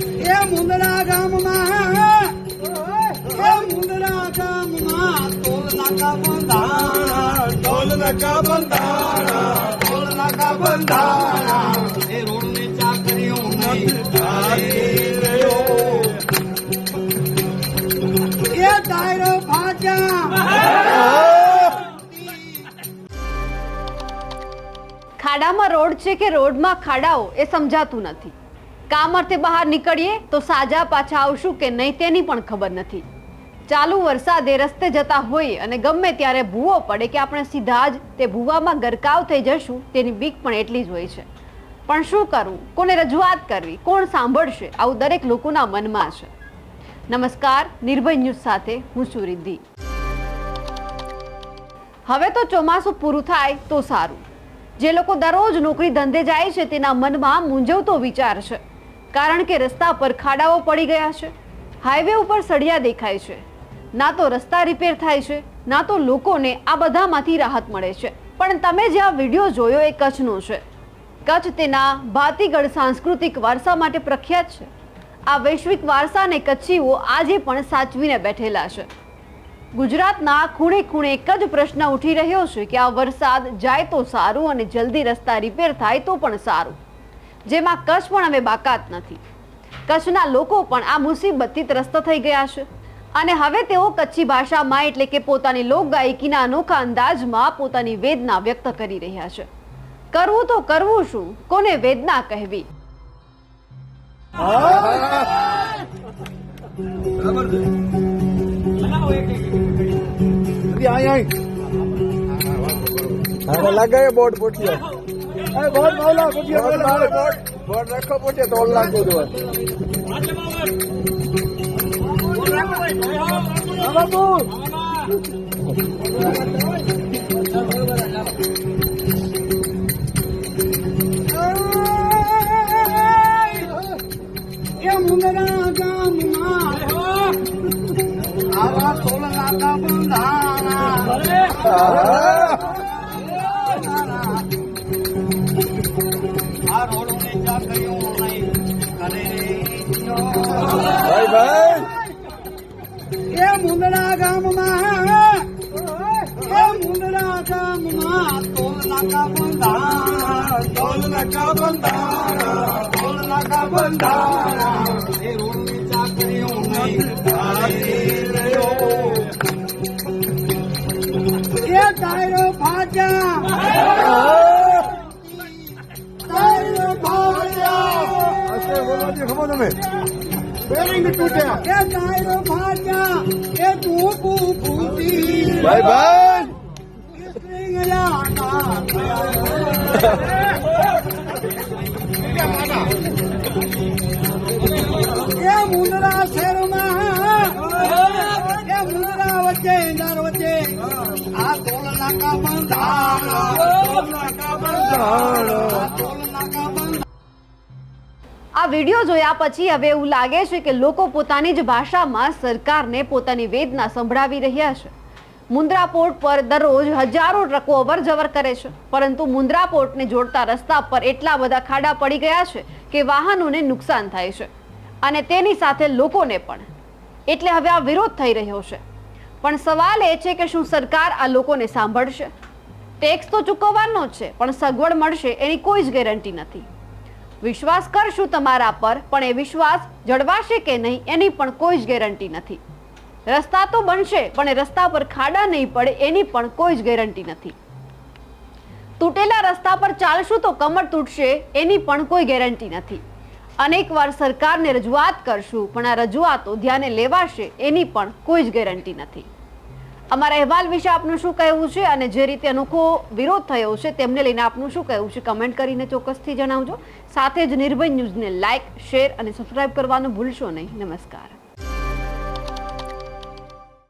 એ મુંદરા ગામમાં, એ મુંદરા ગામમાં ટોલ નાકા બંધાણા ટોલ નાકા બંધાણા ટોલ નાકા બંધાણા. એ ચાકરીઓ એ ટાયરો ફાટ્યા. ખાડામાં રોડ છે કે રોડમાં ખાડાઓ એ સમજાતું નથી. કામ બહાર નીકળીએ તો સાજા પાછા આવશું કે નહીં તેની પણ ખબર નથી. ચાલુ વરસાદે રસ્તે જતા હોઈએ અને ગમે ત્યારે ભૂવો પડે કે આપણે સીધા જ તે ભૂવામાં ગરકાવ થઈ જશું, તેની બીક પણ એટલી જ હોય છે. પણ શું કરવું કોને રજૂઆત કરવી? કોણ સાંભળશે? આવું દરેક લોકોના મનમાં છે. નમસ્કાર, નિર્ભય ન્યૂઝ સાથે હું છું રિદ્ધિ. હવે તો ચોમાસું પૂરું થાય તો સારું. જે લોકો દરરોજ નોકરી ધંધે જાય છે તેના મનમાં મૂંઝવતો વિચાર છે. કારણ કે રસ્તા પર ખાડાઓ પડી ગયા છે. હાઈવે ઉપર સળિયા દેખાય છે. ના તો રસ્તા રિપેર થાય છે, ના તો લોકોને આ બધામાંથી રાહત મળે છે. પણ તમે જે આ વીડિયો જોયો એ કચ્છનો છે. કચ્છ તેના ભાતીગઢ સાંસ્કૃતિક વારસા માટે પ્રખ્યાત છે. આ વૈશ્વિક વારસાને કચ્છીઓ આજે પણ સાચવીને બેઠેલા છે. ગુજરાતના ખૂણે ખૂણે એક જ પ્રશ્ન ઉઠી રહ્યો છે કે આ વરસાદ જાય તો સારું અને જલ્દી રસ્તા રિપેર થાય તો પણ સારું. જેમાં કચ્છ પણ હવે બાકાત નથી. કચ્છના લોકો પણ આ મુસીબતથી ત્રસ્ત થઈ ગયા છે. અને હવે તેઓ કચ્છી ભાષામાં એટલે કે પોતાની લોકગાયકીના અનોખા અંદાજમાં પોતાની વેદના વ્યક્ત કરી રહ્યા છે. કરવું તો કરવું શું? કોને વેદના કહેવી? હા. લગાવે બોર્ડ પોઠિયો અરે બોર્ડ બોલા પોઠિયો બોર્ડ બોર્ડ બોર્ડ રાખો પોઠિયો તોલ લાગો દો મુંદરા ગામમાં એ મુંદરા ગામમાં ટોલ નાકા બંધારા ઢોલ નકા બંધાણા ટોલ નાકા બંધારા એ ચાકરીઓ નહીં થાકી રહ્યો એ ખબર તમે બેરિંગ તૂટ્યા. એ ટાયરો ફાટ્યા એ ટૂંકુ ફૂટી ભાઈ ભાઈ. એ મુંદરા શેરમાં એ મુંદરા વચ્ચે અંધાર વચ્ચે આ ટોલ નાકા બંધાણ ઢોલ નાકા બંધાણા. આ વીડિયો જોયા પછી હવે એવું લાગે છે કે લોકો પોતાની જ ભાષામાં સરકારને પોતાની વેદના સંભળાવી રહ્યા છે. મુન્દ્રા પોર્ટ પર દરરોજ હજારો ટ્રકો અવર જવર કરે છે, પરંતુ મુન્દ્રા પોર્ટને જોડતા રસ્તા પર એટલા બધા ખાડા પડી ગયા છે કે વાહનોને નુકસાન થાય છે, અને તેની સાથે લોકોને પણ. એટલે હવે આ વિરોધ થઈ રહ્યો છે. પણ સવાલ એ છે કે શું સરકાર આ લોકોને સાંભળશે? ટેક્સ તો ચૂકવવાનો જ છે, પણ સગવડ મળશે એની કોઈ જ ગેરંટી નથી. વિશ્વાસ કરશું તમારા પર, પણ એ વિશ્વાસ જળવાશે કે નહીં, એની પણ કોઈ જ ગેરંટી નથી. રસ્તા તો બનશે, પણ એ રસ્તા પર ખાડા નહીં પડે, એની પણ કોઈ જ ગેરંટી નથી. તૂટેલા રસ્તા પર ચાલશું તો કમર તૂટશે, એની પણ કોઈ ગેરંટી નથી. અનેકવાર સરકારને રજૂઆત કરશું, પણ આ રજૂઆતો ધ્યાને લેવાશે, એની પણ કોઈ જ ગેરંટી નથી. અમારા અહેવાલ વિશે આપનું શું કહેવું છે અને જે રીતે અનોખો વિરોધ થયો છે તેમને લઈને આપનું શું કહેવું છે કમેન્ટ કરીને ચોક્કસથી જણાવજો. સાથે જ નિર્ભય ન્યૂઝને લાઇક શેર અને સબસ્ક્રાઇબ કરવાનું ભૂલશો નહીં. નમસ્કાર.